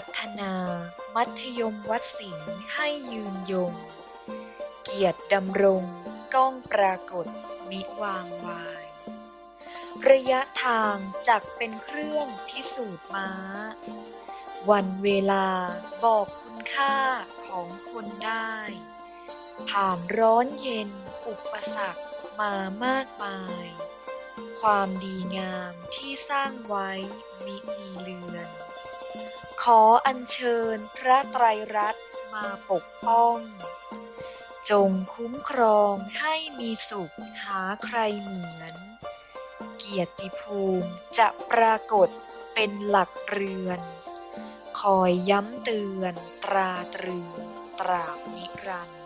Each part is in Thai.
พัฒนา มัธยมวัดสิงห์ให้ยืนยง เกียรติดำรงก้องปรากฏมิวางวาย ระยะทางจักเป็นเครื่องพิสูจน์ม้า วันเวลาบอกคุณค่าของคนได้ ผ่านร้อนเย็นอุปสรรคมามากมาย ความดีงามที่สร้างไว้มิมีเลือน ขออัญเชิญพระไตรรัตน์มาปกป้อง จงคุ้มครองให้มีสุขหาใครเหมือน เกียรติภูมิจะปรากฏเป็นหลักเรือน คอยย้ำเตือนตราตรึงตราบนิรันดร์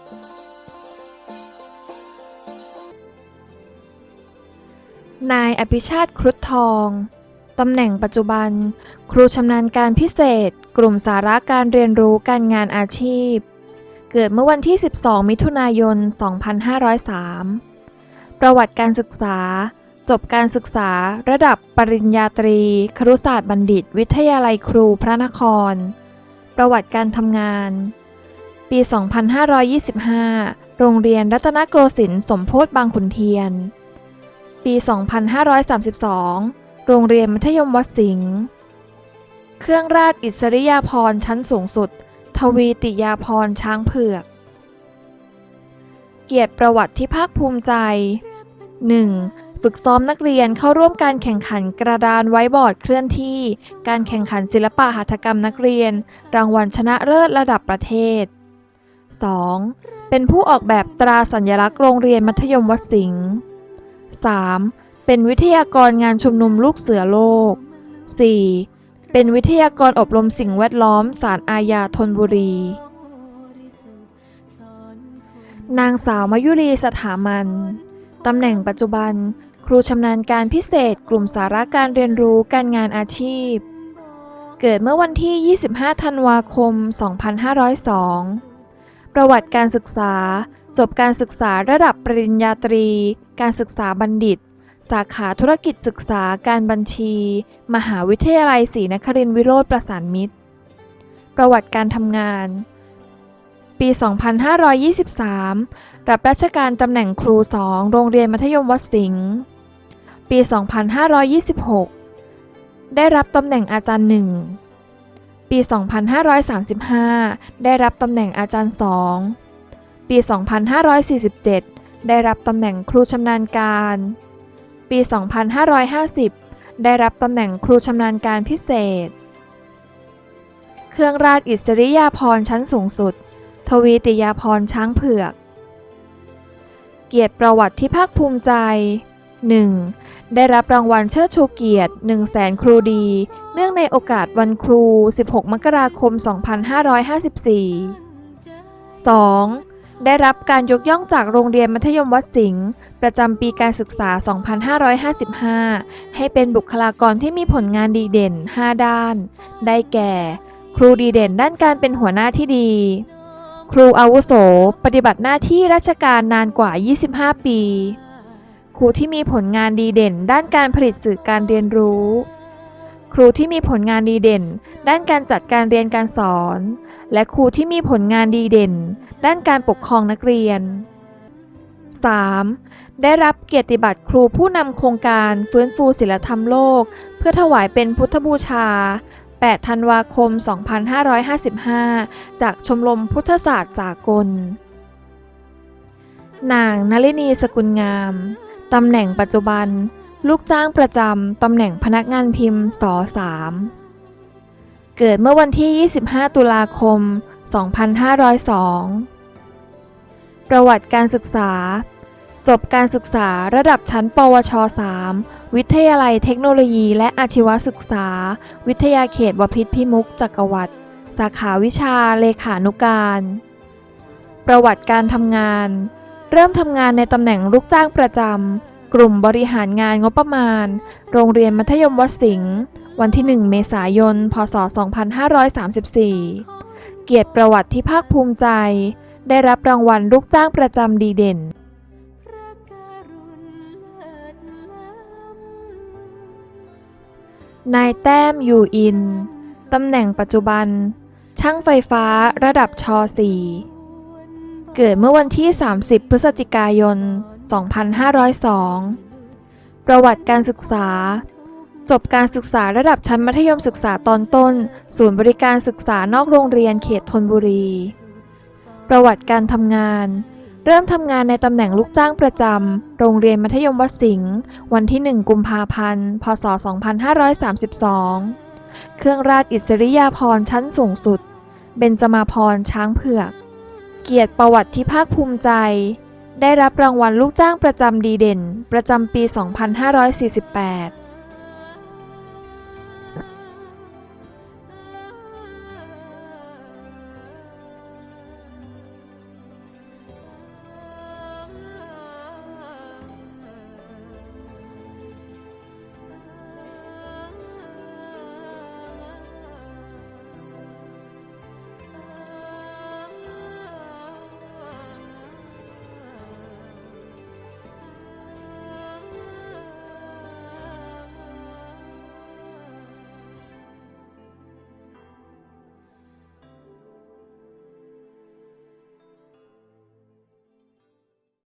นายอภิชาติครุฑทอง ตำแหน่งปัจจุบัน ครูชำนาญการพิเศษ กลุ่มสาระการเรียนรู้การงานอาชีพ เกิดเมื่อวันที่ 12 มิถุนายน 2503 ประวัติการศึกษา จบการศึกษาระดับปริญญาตรี ครุศาสตร์บัณฑิต วิทยาลัยครูพระนคร ประวัติการทำงาน ปี 2525 โรงเรียนรัตนโกสินทร์สมโพธิบางขุนเทียน ปี 2532 โรงเรียนมัธยมวัดสิงห์ เครื่องราชอิสริยาภรณ์ชั้นสูงสุด ทวีติยาภรณ์ช้างเผือก เกียรติประวัติที่ภาคภูมิใจ 1. ฝึกซ้อมนักเรียนเข้าร่วมการแข่งขันกระดานไว้บอร์ดเคลื่อนที่ การแข่งขันศิลปะหัตถกรรมนักเรียน รางวัลชนะเลิศระดับประเทศ 2. เป็นผู้ออกแบบตราสัญลักษณ์โรงเรียนมัธยมวัดสิงห์ 3. เป็นวิทยากรงานชุมนุมลูกเสือโลก 4. เป็นวิทยากรอบรมสิ่งแวดล้อมศาลอาญาธนบุรี นางสาวมายุรีสถามัน ตำแหน่งปัจจุบัน ครูชำนาญการพิเศษกลุ่มสาระการเรียนรู้การงานอาชีพ เกิดเมื่อวันที่ 25 ธันวาคม 2502 ประวัติการศึกษา จบการศึกษาระดับปริญญาตรี การศึกษาบัณฑิต สาขาธุรกิจศึกษาการบัญชี มหาวิทยาลัยศรีนครินทรวิโรธประสานมิตร ประวัติการทำงาน ปี 2523 รับราชการตำแหน่งครู 2 โรงเรียนมัธยมวัดสิงห์ ปี 2526 ได้รับตำแหน่งอาจารย์หนึ่ง ปี 2535 ได้รับตำแหน่งอาจารย์สอง ปี 2547 ได้รับตำแหน่งครูชำนาญการ ปี 2550 ได้รับตำแหน่งครูชำนาญการพิเศษ เครื่องราชอิสริยาภรณ์ชั้นสูงสุด ทวีติยาภรณ์ช้างเผือก เกียรติประวัติที่ภาคภูมิใจ 1. ได้รับรางวัลเชิดชูเกียรติ 1 0 0 0 0แสนครูดี เนื่องในโอกาสวันครู 16 มกราคม 2554 2. ได้รับการยกย่องจากโรงเรียนมัธยมวัดสิงห์ประจำปีการศึกษา 2555 ให้เป็นบุคลากรที่มีผลงานดีเด่น 5 ด้าน ได้แก่ ครูดีเด่นด้านการเป็นหัวหน้าที่ดี ครูอาวุโส ปฏิบัติหน้าที่ราชการนานกว่า 25 ปี ครูที่มีผลงานดีเด่น ด้านการผลิตสื่อการเรียนรู้ ครูที่มีผลงานดีเด่น ด้านการจัดการเรียนการสอน และครูที่มีผลงานดีเด่น ด้านการปกครองนักเรียน 3. ได้รับเกียรติบัตรครูผู้นำโครงการฟื้นฟูศิลธรรมโลก เพื่อถวายเป็นพุทธบูชา 8 ธันวาคม 2555 จากชมรมพุทธศาสตร์สากล นางนลินีสกุลงาม ตำแหน่งปัจจุบัน ลูกจ้างประจำ ตำแหน่งพนักงานพิมพ์ส3 เกิดเมื่อวันที่ 25 ตุลาคม 2502 ประวัติการศึกษา จบการศึกษาระดับชั้น ปวช 3 วิทยาลัยเทคโนโลยีและอาชีวศึกษา วิทยาเขตวพิษพิมุกจักรวรรดิ สาขาวิชาเลขานุการ ประวัติการทำงาน เริ่มทำงานในตำแหน่งลูกจ้างประจำ กลุ่มบริหารงานงบประมาณ โรงเรียนมัธยมวัดสิงห์ วันที่ 1 เมษายน พศ 2534 เกียรติประวัติที่ภาคภูมิใจ ได้รับรางวัลลูกจ้างประจำดีเด่น นายแต้มอยู่อิน ตำแหน่งปัจจุบัน ช่างไฟฟ้าระดับช .4 เกิดเมื่อวันที่ 30 พฤศจิกายน 2502 ประวัติการศึกษา จบการศึกษาระดับชั้นมัธยมศึกษาตอนต้น ศูนย์บริการศึกษานอกโรงเรียนเขตธนบุรี ประวัติการทำงาน เริ่มทำงานในตำแหน่งลูกจ้างประจำ โรงเรียนมัธยมวสิงห์ วันที่ 1 กุมภาพันธ์ พศ 2532 เครื่องราชอิสริยาภรณ์ชั้นสูงสุด เบญจมาพรช้างเผือก เกียรติประวัติที่ภาคภูมิใจ ได้รับรางวัลลูกจ้างประจำดีเด่น ประจำปี 2548